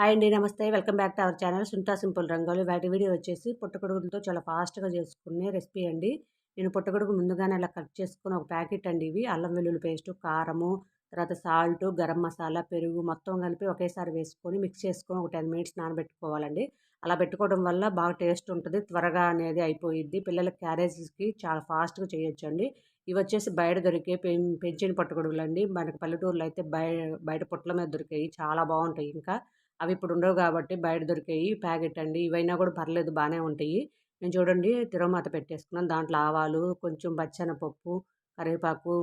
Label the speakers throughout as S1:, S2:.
S1: Hi అండి నమస్తే. Welcome back to our channel సుంతా simple rangoli. వాటి వీడియో వచ్చేసి పుట్టగొడుగులతో చాలా ఫాస్ట్గా చేసుకునే రెసిపీ అండి. నేను పుట్టగొడుగు ముందుగానే అలా కట్ చేసుకుని ఒక ప్యాకెట్ అండి ఇవి. అల్లం వెల్లుల్లి పేస్టు కారము తర్వాత సాల్ట్ గరం మసాలా పెరుగు మొత్తం కలిపి ఒకేసారి వేసుకొని మిక్స్ చేసుకొని ఒక టెన్ మినిట్స్ నానబెట్టుకోవాలండి. అలా పెట్టుకోవడం వల్ల బాగా టేస్ట్ ఉంటుంది త్వరగా అనేది అయిపోయిద్ది. పిల్లల క్యారేజెస్కి చాలా ఫాస్ట్గా చేయొచ్చు అండి ఇవి వచ్చేసి బయట దొరికే పెంచిన పుట్టగొడుగులు అండి మనకి పల్లెటూరులో అయితే బయ బయట పుట్ల మీద దొరికాయి చాలా బాగుంటాయి ఇంకా. అవి ఇప్పుడు ఉండవు కాబట్టి బయట దొరికాయి ప్యాకెట్ అండి. ఇవైనా కూడా పర్లేదు బాగానే ఉంటాయి. నేను చూడండి తిరుమాత పెట్టేసుకున్నాను. దాంట్లో ఆవాలు కొంచెం పప్పు కరివేపాకు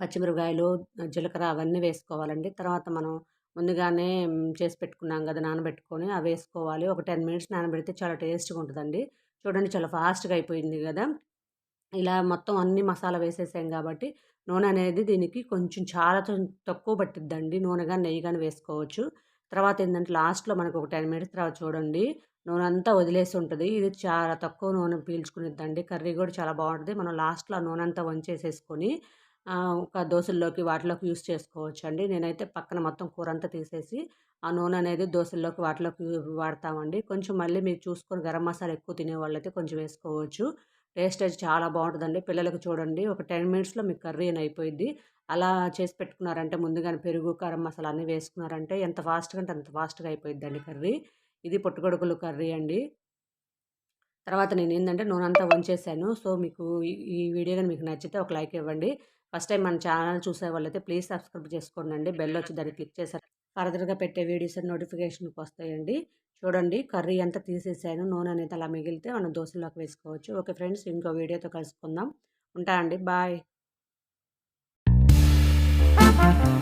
S1: పచ్చిమిరపకాయలు జీలకర్ర అవన్నీ వేసుకోవాలండి. తర్వాత మనం ముందుగానే చేసి పెట్టుకున్నాం కదా నానబెట్టుకొని అవి వేసుకోవాలి. ఒక టెన్ మినిట్స్ నానబెడితే చాలా టేస్ట్గా ఉంటుందండి. చూడండి చాలా ఫాస్ట్గా అయిపోయింది కదా. ఇలా మొత్తం అన్ని మసాలా వేసేసాం కాబట్టి నూనె అనేది దీనికి కొంచెం చాలా తక్కువ పట్టిద్దండి. నూనె కానీ నెయ్యి కానీ వేసుకోవచ్చు. తర్వాత ఏంటంటే లాస్ట్లో మనకు ఒక టెన్ మినిట్స్ తర్వాత చూడండి నూనె అంతా వదిలేసి ఉంటుంది. ఇది చాలా తక్కువ నూనె పీల్చుకునిద్దండి. కర్రీ కూడా చాలా బాగుంటుంది. మనం లాస్ట్లో ఆ నూనె అంతా వంచేసేసుకొని ఒక దోశల్లోకి వాటిలోకి యూస్ చేసుకోవచ్చు అండి నేనైతే పక్కన మొత్తం కూర అంతా తీసేసి ఆ నూనె అనేది దోశల్లోకి వాటిలోకి వాడతామండి. కొంచెం మళ్ళీ మీరు చూసుకొని గరం మసాలా ఎక్కువ తినే వాళ్ళైతే కొంచెం వేసుకోవచ్చు. టేస్ట్ అయితే చాలా బాగుంటుందండి. పిల్లలకు చూడండి ఒక టెన్ మినిట్స్లో మీకు కర్రీ అని అయిపోయింది అలా చేసి పెట్టుకున్నారంటే ముందుగానే పెరుగు కారం మసాలా అన్నీ వేసుకున్నారంటే ఎంత ఫాస్ట్గా అంటే అంత ఫాస్ట్గా అయిపోయిద్దండి కర్రీ. ఇది పుట్టుకొడుకులు కర్రీ అండి. తర్వాత నేను ఏంటంటే నూనె అంతా వంచేసాను. సో మీకు ఈ వీడియో కానీ మీకు నచ్చితే ఒక లైక్ ఇవ్వండి. ఫస్ట్ టైం మన ఛానల్ చూసే వాళ్ళైతే ప్లీజ్ సబ్స్క్రైబ్ చేసుకోండి బెల్ వచ్చి దాన్ని క్లిక్ చేశారు. ఫర్దర్గా పెట్టే వీడియోస్ నోటిఫికేషన్కి వస్తాయండి. చూడండి కర్రీ అంతా తీసేసాను. నూనె అనేది అలా మిగిలితే మనం దోశలోకి వేసుకోవచ్చు. ఓకే ఫ్రెండ్స్ ఇంకో వీడియోతో కలుసుకుందాం. ఉంటా అండి. బాయ్. Thank you.